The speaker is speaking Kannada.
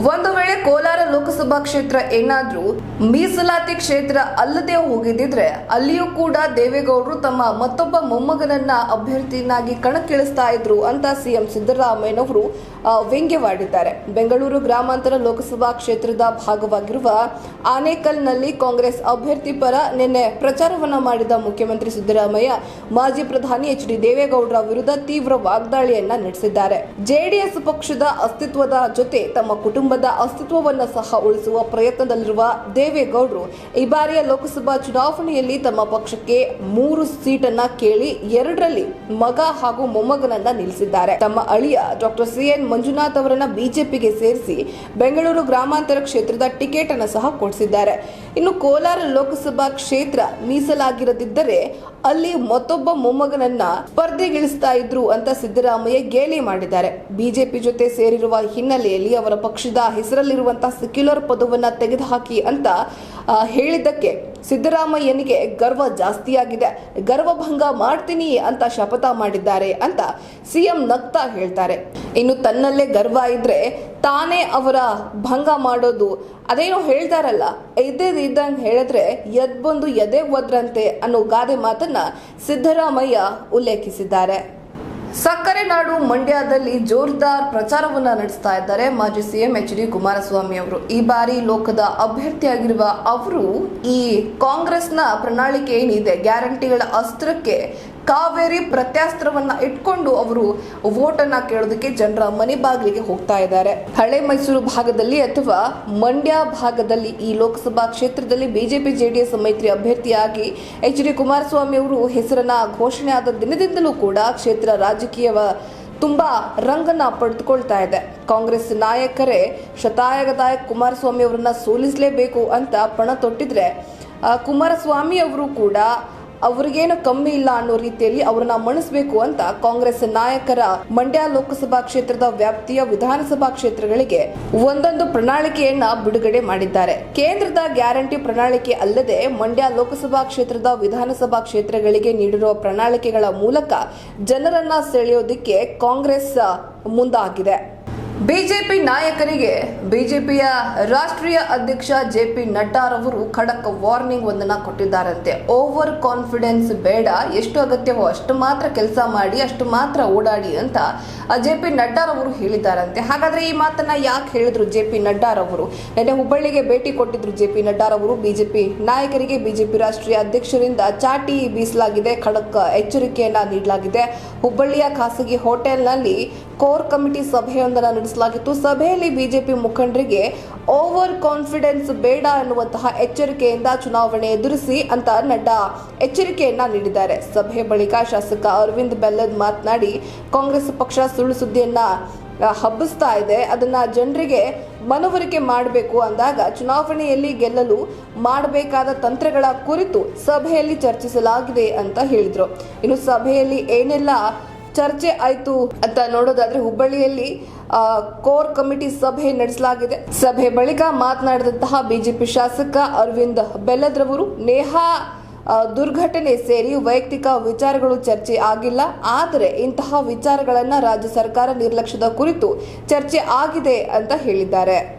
ಒಂದು ವೇಳೆ ಕೋಲಾರ ಲೋಕಸಭಾ ಕ್ಷೇತ್ರ ಏನಾದ್ರೂ ಮೀಸಲಾತಿ ಕ್ಷೇತ್ರ ಅಲ್ಲದೆ ಹೋಗಿದ್ದಿದ್ರೆ ಅಲ್ಲಿಯೂ ಕೂಡ ದೇವೇಗೌಡರು ತಮ್ಮ ಮತ್ತೊಬ್ಬ ಮೊಮ್ಮಗನನ್ನ ಅಭ್ಯರ್ಥಿಯನ್ನಾಗಿ ಕಣಕ್ಕಿಳಿಸ್ತಾ ಇದ್ರು ಅಂತ ಸಿಎಂ ಸಿದ್ದರಾಮಯ್ಯನವರು ವ್ಯಂಗ್ಯವಾಡಿದ್ದಾರೆ. ಬೆಂಗಳೂರು ಗ್ರಾಮಾಂತರ ಲೋಕಸಭಾ ಕ್ಷೇತ್ರದ ಭಾಗವಾಗಿರುವ ಆನೇಕಲ್ನಲ್ಲಿ ಕಾಂಗ್ರೆಸ್ ಅಭ್ಯರ್ಥಿ ಪರ ನಿನ್ನೆ ಪ್ರಚಾರವನ್ನು ಮಾಡಿದ ಮುಖ್ಯಮಂತ್ರಿ ಸಿದ್ದರಾಮಯ್ಯ, ಮಾಜಿ ಪ್ರಧಾನಿ ಎಚ್ ಡಿ ದೇವೇಗೌಡರ ವಿರುದ್ಧ ತೀವ್ರ ವಾಗ್ದಾಳಿಯನ್ನ ನಡೆಸಿದ್ದಾರೆ. ಜೆಡಿಎಸ್ ಪಕ್ಷದ ಅಸ್ತಿತ್ವದ ಜೊತೆ ತಮ್ಮ ಕುಟುಂಬದ ಅಸ್ತಿತ್ವವನ್ನು ಸಹ ಉಳಿಸುವ ಪ್ರಯತ್ನದಲ್ಲಿರುವ ದೇವೇಗೌಡರು ಈ ಬಾರಿಯ ಲೋಕಸಭಾ ಚುನಾವಣೆಯಲ್ಲಿ ತಮ್ಮ ಪಕ್ಷಕ್ಕೆ ಮೂರು ಸೀಟನ್ನ ಕೇಳಿ ಎರಡರಲ್ಲಿ ಮಗ ಹಾಗೂ ಮೊಮ್ಮಗನನ್ನ ನಿಲ್ಲಿಸಿದ್ದಾರೆ. ತಮ್ಮ ಅಳಿಯ ಡಾಕ್ಟರ್ ಸಿ ಎನ್ ಮಂಜುನಾಥ್ ಅವರನ್ನ ಬಿಜೆಪಿಗೆ ಸೇರಿಸಿ ಬೆಂಗಳೂರು ಗ್ರಾಮಾಂತರ ಕ್ಷೇತ್ರದ ಟಿಕೆಟ್ ಅನ್ನು ಸಹ ಕೊಡಿಸಿದ್ದಾರೆ. ಇನ್ನು ಕೋಲಾರ ಲೋಕಸಭಾ ಕ್ಷೇತ್ರ ಮೀಸಲಾಗಿರದಿದ್ದರೆ ಅಲ್ಲಿ ಮತ್ತೊಬ್ಬ ಮೊಮ್ಮಗನನ್ನ ಸ್ಪರ್ಧೆಗಿಳಿಸ್ತಾ ಇದ್ರು ಅಂತ ಸಿದ್ದರಾಮಯ್ಯ ಗೇಲಿ ಮಾಡಿದ್ದಾರೆ. ಬಿಜೆಪಿ ಜೊತೆ ಸೇರಿರುವ ಹಿನ್ನೆಲೆಯಲ್ಲಿ ಅವರ ಪಕ್ಷದ ಹೆಸರಲ್ಲಿರುವಂತಹ ಸೆಕ್ಯುಲರ್ ಪದವನ್ನ ತೆಗೆದುಹಾಕಿ ಅಂತ ಹೇಳಿದ್ದಕ್ಕೆ ಸಿದ್ದರಾಮಯ್ಯನಿಗೆ ಗರ್ವ ಜಾಸ್ತಿಯಾಗಿದೆ. ಗರ್ವಭಂಗ ಮಾಡ್ತೀನಿ ಅಂತ ಶಪಥ ಮಾಡಿದ್ದಾರೆ ಅಂತ ಸಿಎಂ ನಗ್ತಾ ಹೇಳ್ತಾರೆ. ಇನ್ನು ತನ್ನಲ್ಲೇ ಗರ್ವ ಇದ್ರೆ ತಾನೇ ಅವರ ಭಂಗ ಮಾಡೋದು. ಅದೇನೋ ಹೇಳ್ತಾರಲ್ಲ, ಇದ್ದೇ ಇದ್ದಂಗೆ ಹೇಳಿದ್ರೆ ಎದ್ ಬಂದು ಎದೆ ಒದ್ರಂತೆ ಅನ್ನೋ ಗಾದೆ ಮಾತನ್ನ ಸಿದ್ದರಾಮಯ್ಯ ಉಲ್ಲೇಖಿಸಿದ್ದಾರೆ. ಸಕ್ಕರೆ ನಾಡು ಮಂಡ್ಯದಲ್ಲಿ ಜೋರ್ದಾರ್ ಪ್ರಚಾರವನ್ನ ನಡೆಸ್ತಾ ಇದ್ದಾರೆ ಮಾಜಿ ಸಿಎಂ ಎಚ್ ಡಿ ಕುಮಾರಸ್ವಾಮಿ ಅವರು. ಈ ಬಾರಿ ಲೋಕದ ಅಭ್ಯರ್ಥಿಯಾಗಿರುವ ಅವರು ಈ ಕಾಂಗ್ರೆಸ್ನ ಪ್ರಣಾಳಿಕೆ ಏನಿದೆ? ಗ್ಯಾರಂಟಿಗಳ ಅಸ್ತ್ರಕ್ಕೆ ಕಾವೇರಿ ಪ್ರತ್ಯಾಸ್ತ್ರವನ್ನ ಇಟ್ಕೊಂಡು ಅವರು ವೋಟನ್ನ ಕೇಳೋದಕ್ಕೆ ಜನರ ಮನೆ ಬಾಗಿಲಿಗೆ ಹೋಗ್ತಾ ಇದ್ದಾರೆ. ಹಳೆ ಮೈಸೂರು ಭಾಗದಲ್ಲಿ ಅಥವಾ ಮಂಡ್ಯ ಭಾಗದಲ್ಲಿ ಈ ಲೋಕಸಭಾ ಕ್ಷೇತ್ರದಲ್ಲಿ ಬಿಜೆಪಿ, ಜೆಡಿಎಸ್ ಮೈತ್ರಿ ಅಭ್ಯರ್ಥಿಯಾಗಿ ಎಚ್ ಡಿ ಕುಮಾರಸ್ವಾಮಿ ಅವರು ಹೆಸರನ್ನ ಘೋಷಣೆ ಆದ ದಿನದಿಂದಲೂ ಕೂಡ ಕ್ಷೇತ್ರ ರಾಜಕೀಯವ ತುಂಬಾ ರಂಗನ್ನ ಪಡೆದುಕೊಳ್ತಾ ಇದೆ. ಕಾಂಗ್ರೆಸ್ ನಾಯಕರೇ ಶತಾಯಗತಾಯ ಕುಮಾರಸ್ವಾಮಿ ಅವರನ್ನ ಸೋಲಿಸಲೇಬೇಕು ಅಂತ ಪಣ ತೊಟ್ಟಿದ್ರೆ ಕುಮಾರಸ್ವಾಮಿ ಅವರು ಕೂಡ ಅವ್ರಿಗೇನು ಕಮ್ಮಿ ಇಲ್ಲ ಅನ್ನೋ ರೀತಿಯಲ್ಲಿ ಅವ್ರನ್ನ ಮಣಿಸಬೇಕು ಅಂತ ಕಾಂಗ್ರೆಸ್ ನಾಯಕರ ಮಂಡ್ಯ ಲೋಕಸಭಾ ಕ್ಷೇತ್ರದ ವ್ಯಾಪ್ತಿಯ ವಿಧಾನಸಭಾ ಕ್ಷೇತ್ರಗಳಿಗೆ ಒಂದೊಂದು ಪ್ರಣಾಳಿಕೆಯನ್ನ ಬಿಡುಗಡೆ ಮಾಡಿದ್ದಾರೆ. ಕೇಂದ್ರದ ಗ್ಯಾರಂಟಿ ಪ್ರಣಾಳಿಕೆ ಅಲ್ಲದೆ ಮಂಡ್ಯ ಲೋಕಸಭಾ ಕ್ಷೇತ್ರದ ವಿಧಾನಸಭಾ ಕ್ಷೇತ್ರಗಳಿಗೆ ನೀಡಿರುವ ಪ್ರಣಾಳಿಕೆಗಳ ಮೂಲಕ ಜನರನ್ನ ಸೆಳೆಯೋದಿಕ್ಕೆ ಕಾಂಗ್ರೆಸ್ ಮುಂದಾಗಿದೆ. ಬಿಜೆಪಿ ನಾಯಕರಿಗೆ ಬಿಜೆಪಿಯ ರಾಷ್ಟ್ರೀಯ ಅಧ್ಯಕ್ಷ ಜೆ ಪಿ ನಡ್ಡಾರವರು ಖಡಕ್ ವಾರ್ನಿಂಗ್ ಒಂದನ್ನ ಕೊಟ್ಟಿದ್ದಾರಂತೆ. ಓವರ್ ಕಾನ್ಫಿಡೆನ್ಸ್ ಬೇಡ, ಎಷ್ಟು ಅಗತ್ಯವೋ ಅಷ್ಟು ಮಾತ್ರ ಕೆಲಸ ಮಾಡಿ, ಅಷ್ಟು ಮಾತ್ರ ಓಡಾಡಿ ಅಂತ ಜೆ ಪಿ ನಡ್ಡಾರವರು ಹೇಳಿದ್ದಾರಂತೆ. ಹಾಗಾದ್ರೆ ಈ ಮಾತನ್ನ ಯಾಕೆ ಹೇಳಿದ್ರು ಜೆ ಪಿ ನಡ್ಡಾರವರು ನಿನ್ನೆ ಹುಬ್ಬಳ್ಳಿಗೆ ಭೇಟಿ ಕೊಟ್ಟಿದ್ರು ಜೆ ಪಿ ನಡ್ಡಾರವರು ಬಿಜೆಪಿ ನಾಯಕರಿಗೆ ಬಿಜೆಪಿ ರಾಷ್ಟ್ರೀಯ ಅಧ್ಯಕ್ಷರಿಂದ ಚಾಟಿ ಬೀಸಲಾಗಿದೆ, ಖಡಕ್ ಎಚ್ಚರಿಕೆಯನ್ನ ನೀಡಲಾಗಿದೆ. ಹುಬ್ಬಳ್ಳಿಯ ಖಾಸಗಿ ಹೋಟೆಲ್ನಲ್ಲಿ ಕೋರ್ ಕಮಿಟಿ ಸಭೆಯೊಂದನ್ನು ನಡೆಸಲಾಗಿತ್ತು. ಸಭೆಯಲ್ಲಿ ಬಿಜೆಪಿ ಮುಖಂಡರಿಗೆ ಓವರ್ ಕಾನ್ಫಿಡೆನ್ಸ್ ಬೇಡ ಎನ್ನುವಂತಹ ಎಚ್ಚರಿಕೆಯಿಂದ ಚುನಾವಣೆ ಎದುರಿಸಿ ಅಂತ ನಡ್ಡಾ ಎಚ್ಚರಿಕೆಯನ್ನ ನೀಡಿದ್ದಾರೆ. ಸಭೆ ಬಳಿಕ ಶಾಸಕ ಅರವಿಂದ್ ಬೆಲ್ಲದ್ ಮಾತನಾಡಿ, ಕಾಂಗ್ರೆಸ್ ಪಕ್ಷ ಸುಳ್ಳು ಸುದ್ದಿಯನ್ನ ಹಬ್ಬಿಸ್ತಾ ಇದೆ. ಅದನ್ನ ಜನರಿಗೆ ಮನವರಿಕೆ ಮಾಡಬೇಕು ಅಂದಾಗ ಚುನಾವಣೆಯಲ್ಲಿ ಗೆಲ್ಲಲು ಮಾಡಬೇಕಾದ ತಂತ್ರಗಳ ಕುರಿತು ಸಭೆಯಲ್ಲಿ ಚರ್ಚಿಸಲಾಗಿದೆ ಅಂತ ಹೇಳಿದ್ರು. ಇನ್ನು ಸಭೆಯಲ್ಲಿ ಏನೆಲ್ಲ ಚರ್ಚೆ ಆಯ್ತು ಅಂತ ನೋಡೋದಾದ್ರೆ ಹುಬ್ಬಳ್ಳಿಯಲ್ಲಿ ಕೋರ್ ಕಮಿಟಿ ಸಭೆ ನಡೆಸಲಾಗಿದೆ. ಸಭೆ ಬಳಿಕ ಮಾತನಾಡಿದಂತಹ ಬಿಜೆಪಿ ಶಾಸಕ ಅರವಿಂದ್ ಬೆಲ್ಲದ್ರವರು ನೇಹಾ ದುರ್ಘಟನೆ ಸೇರಿ ವೈಯಕ್ತಿಕ ವಿಚಾರಗಳು ಚರ್ಚೆ ಆಗಿಲ್ಲ. ಆದರೆ ಇಂತಹ ವಿಚಾರಗಳನ್ನು ರಾಜ್ಯ ಸರ್ಕಾರ ನಿರ್ಲಕ್ಷ್ಯದ ಕುರಿತು ಚರ್ಚೆ ಆಗಿದೆ ಅಂತ ಹೇಳಿದ್ದಾರೆ.